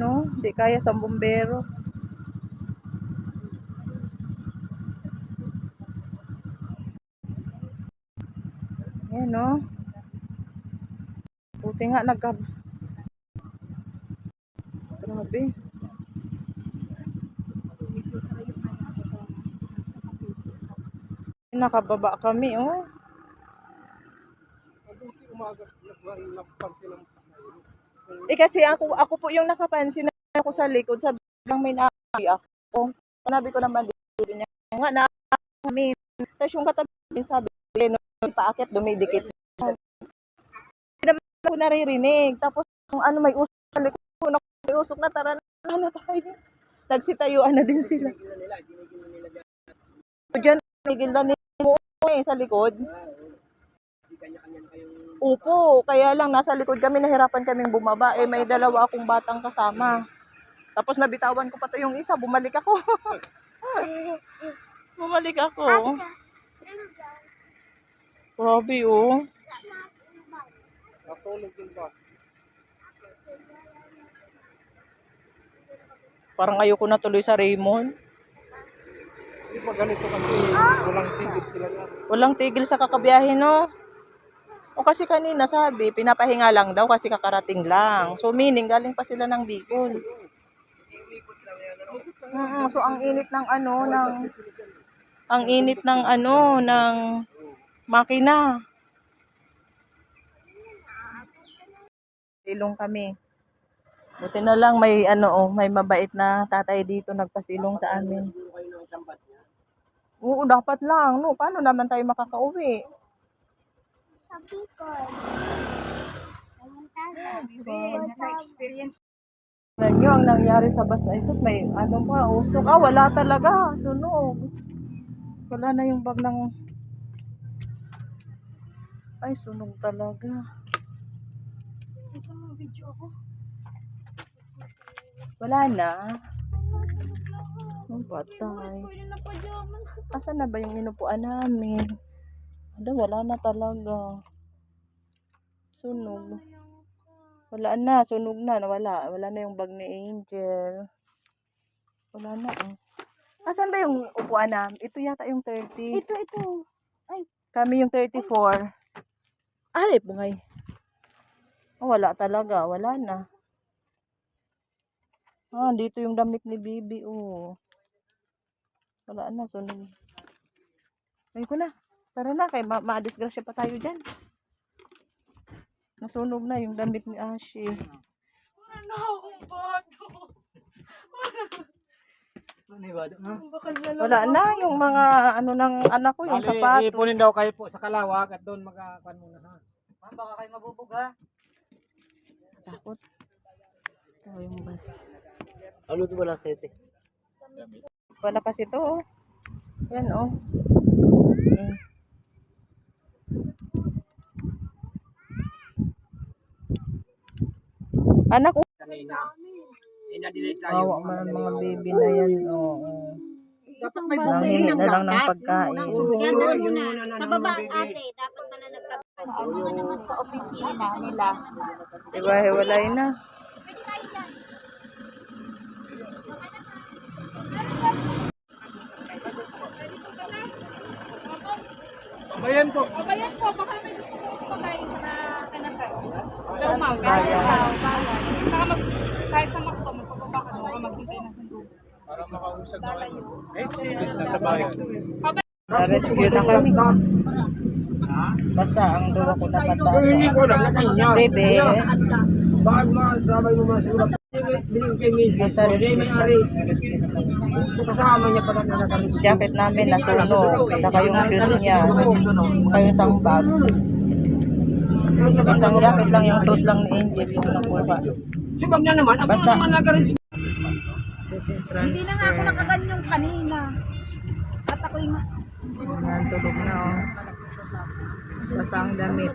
no? Di kaya sa bumbero. Yan, no? Buti nga nagka... Grabe. Nakababa kami, oh. Eh kasi ako ako po yung nakapansin na ako sa likod, sabi lang may naabi ako. Sanabi ko naman dito niya, nga na kami. Tapos yung katabi sabi, no, paakit, dumidikit. Hindi naman ako naririnig. Tapos kung ano may usok sa likod, ko, may usok na tara na, ano tayo. Nagsitayuan na din sila. Diyan, nagigil na mo eh, sa likod. Opo, kaya lang nasa likod kami, nahirapan kaming bumaba. Eh, may dalawa akong batang kasama. Tapos nabitawan ko pa to yung isa, bumalik ako. bumalik ako. Grabe oh. Natulog din ba? Parang ayoko na tuloy sa Raymond. Hindi ba ganito kasi walang tigil sila. Walang tigil sa kakabiyahe, no? O kasi kanina sabi, pinapahinga lang daw kasi kakarating lang. So meaning, galing pa sila ng Bicol. Mm, so ang init ng ano, ng... Ang init ng ano, ng makina. Silong kami. Buti na lang may ano oh, may mabait na tatay dito nagpasilong sa amin. Oo, dapat lang. No, paano naman tayo makakauwi? Sabi ko. Naka-experience. Tignan nyo ang nangyari sa bus na isos. May ano pa, usok. Ah, wala talaga. Sunog. Wala na yung bag ng... Ay, sunog talaga. Ito mo video ako. Wala na. Ang patay. Asan na ba yung inupuan namin? Ada, wala na talaga. Sunog. Wala na, sunog na, nawala. Wala na yung bag ni Angel. Wala na, oh. Asan ba yung upuan namin? Ito yata yung 30. Ito, ito. Ay, Kami yung 34. Ari, bungay. Oh, wala talaga. Wala na. Ah, dito yung damit ni Bibi. Oh. Wala na. Sunog. Ay ko na. Tara na. Kay ma ma-disgrasya pa tayo dyan. Nasunog na yung damit ni Ashi. ano akong bago. Ano ba? Ha? Bakal na lang. Wala na yung mga ano ng anak ko, yung Ali, sapatos. ipunin daw kayo po sa kalawag at doon magkakan muna ha. Ma'am, baka kayo mabubog ha. Takot. Ito yung bus. Ano ito wala sete? Wala kasi to, oh. Yan, oh. Mm. Anak ko. Kanina. Ina-delete tayo. Kawawa man mga baby na yan, oo. Dapat may Nangingi na lang ng pagkain. Sa baba ate, dapat pala nagkape. Ano ka naman sa opisina nila. Diba, hiwalay na. Bayan po. Bayan po, baka may gusto ko pakain sa kanasay. Pero ma'am, 8 series na sa bayan. Na-rescue na kami. Basta ang duwa ko napatay. Bebe. Bakit mga sabay mo mga sigurap? Biling kay Miss. Nasa rescue. Kasama niya pa na Jacket namin nasunog. Saka yung shoes niya. Saka yung sambag. Isang jacket lang yung suit lang ni Angel yung nakuha. Sibag na naman. Basta. Ako naman nagka-rescue. Hindi na nga ako nakaganyong kanina. At ako'y ma- Yan, tulog na oh. Basta ang damit.